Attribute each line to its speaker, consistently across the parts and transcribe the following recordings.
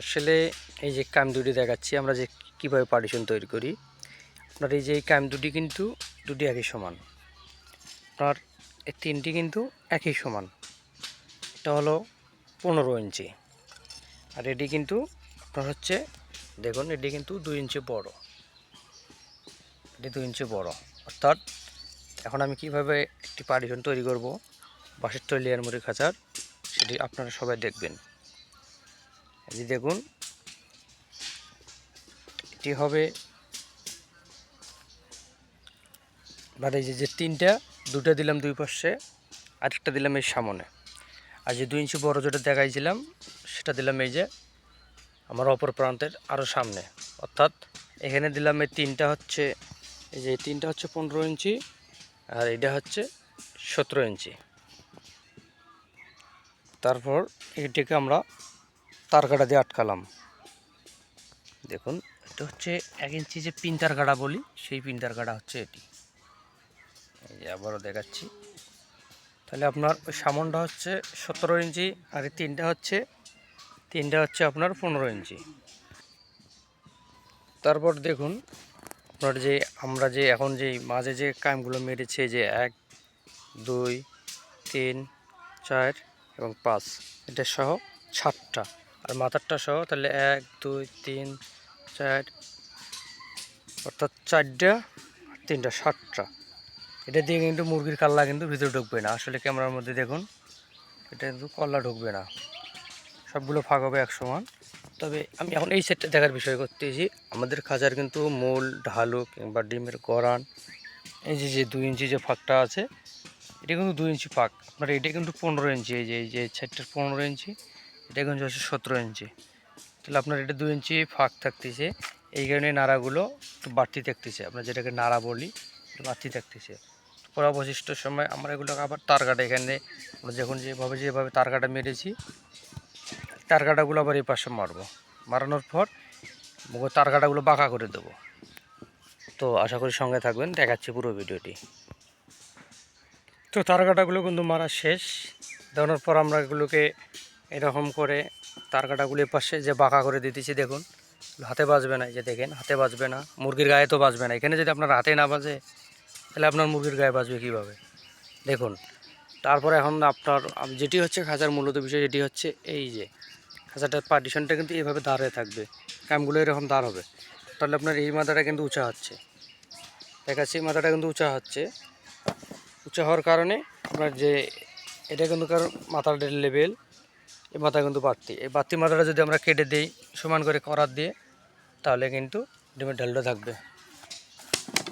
Speaker 1: আসলে এই যে কাম দুটি দেখাচ্ছি, আমরা যে কীভাবে পার্টিশন তৈরি করি। আপনার এই যে এই কাম দুটি কিন্তু দুটি একই সমান। আপনার এই তিনটি কিন্তু একই সমান। এটা হলো পনেরো ইঞ্চি। আর এটি কিন্তু আপনার হচ্ছে, দেখুন, এটি কিন্তু দুই ইঞ্চি বড়। এটি দুই ইঞ্চি বড়। অর্থাৎ এখন আমি কীভাবে একটি পার্টিশন তৈরি করব, বাঁশের তৈরি মুড়ি খাঁচার, সেটি আপনারা সবাই দেখবেন। যে দেখুন, এটি হবে মানে এই যে তিনটা, দুটা দিলাম দুই পাশে, আরেকটা দিলাম এই সামনে। আর যে দুই ইঞ্চি বড় যেটা দেখাইছিলাম, সেটা দিলাম এই যে আমার অপর প্রান্তের আরও সামনে। অর্থাৎ এখানে দিলাম এই তিনটা হচ্ছে, এই যে তিনটা হচ্ছে পনেরো ইঞ্চি, আর এটা হচ্ছে সতেরো ইঞ্চি। তারপর এটিকে আমরা তার কাটা দিয়ে আটকালাম। দেখুন, এটা হচ্ছে এক ইঞ্চি যে পিন্তার কাটা বলি, সেই পিন্তার কাটা হচ্ছে এটি। এই যে আবারও দেখাচ্ছি। তাহলে আপনার ওই সামনটা হচ্ছে সতেরো ইঞ্চি, আর এই তিনটা হচ্ছে তিনটা হচ্ছে আপনার পনেরো ইঞ্চি। তারপর দেখুন, আপনার যে, আমরা যে, এখন যে মাঝে যে কামগুলো মেরেছে যে এক, দুই, তিন, চার এবং পাঁচ, এটা সহ সাতটা। আর মাথারটা সহ তাহলে এক, দুই, তিন, চার, অর্থাৎ চারটা, তিনটা, সাতটা। এটা দিয়ে কিন্তু মুরগির কাল্লা কিন্তু ভিতরে ঢুকবে না। আসলে ক্যামেরার মধ্যে দেখুন, এটা কিন্তু কল্লা ঢুকবে না। সবগুলো ফাঁক হবে এক সমান। তবে আমি এখন এই সেটটা দেখার বিষয় করতেছি। আমাদের খাঁচার কিন্তু মূল ঢালু কিংবা ডিমের গড়ান, এই যে যে দুই ইঞ্চি যে ফাঁকটা আছে, এটা কিন্তু দুই ইঞ্চি ফাঁক। আপনার এটা কিন্তু পনেরো ইঞ্চি, এই যে এই যে সেটটার পনেরো ইঞ্চি। এটা কিন্তু হচ্ছে সতেরো ইঞ্চি। তাহলে আপনার এটা দু ইঞ্চি ফাঁক থাকতেছে। এই কারণে নাড়াগুলো একটু বাড়তি থাকতেছে। আমরা যেটাকে নাড়া বলি বাড়তি থাকতেছে। পরে অবশিষ্ট সময় আমরা এগুলোকে আবার তার কাটা এখানে, আমরা যখন যেভাবে যেভাবে তার কাটা মেরেছি তার কাটাগুলো আবার এই পাশে মারবো। মারানোর পর তার কাটাগুলো বাঁকা করে দেবো। তো আশা করি সঙ্গে থাকবেন। দেখাচ্ছি পুরো ভিডিওটি। তো তার কাটাগুলো কিন্তু মারা শেষ। দেওয়ানোর পর আমরা এগুলোকে এরকম করে তার কাটাগুলো এ পাশে যে বাঁকা করে দিতেছি, দেখুন। হাতে বাজবে না যে দেখেন, হাতে বাজবে না। মুরগির গায়ে তো বাজবে না। এখানে যদি আপনার হাতে না বাজে, তাহলে আপনার মুরগির গায়ে বাজবে কীভাবে? দেখুন, তারপরে এখন আপনার যেটি হচ্ছে খাঁচার মূলত বিষয় যেটি হচ্ছে এই যে খাঁচাটার পার্টিশনটা কিন্তু এইভাবে দাঁড়িয়ে থাকবে। কামগুলো এরকম দাঁড় হবে। তাহলে আপনার এই মাথাটা কিন্তু উঁচা হচ্ছে। দেখাচ্ছি মাথাটা কিন্তু উঁচা হচ্ছে। উঁচা হওয়ার কারণে আপনার যে, এটা কিন্তু কারণ মাথার লেভেল এই মাথা কিন্তু বাড়তি। এই বাড়তি মাথাটা যদি আমরা কেটে দিই, সমান করে করার দিয়ে, তাহলে কিন্তু ডিমের ঢালটা থাকবে।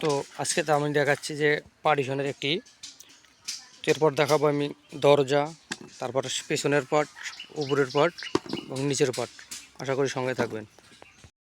Speaker 1: তো আজকে তো আমি দেখাচ্ছি যে পার্টিশনের একটি এরপর দেখাবো আমি দরজা, তারপর পেছনের পাট উপরের পাট এবং নিচের পাট আশা করি সঙ্গে থাকবেন।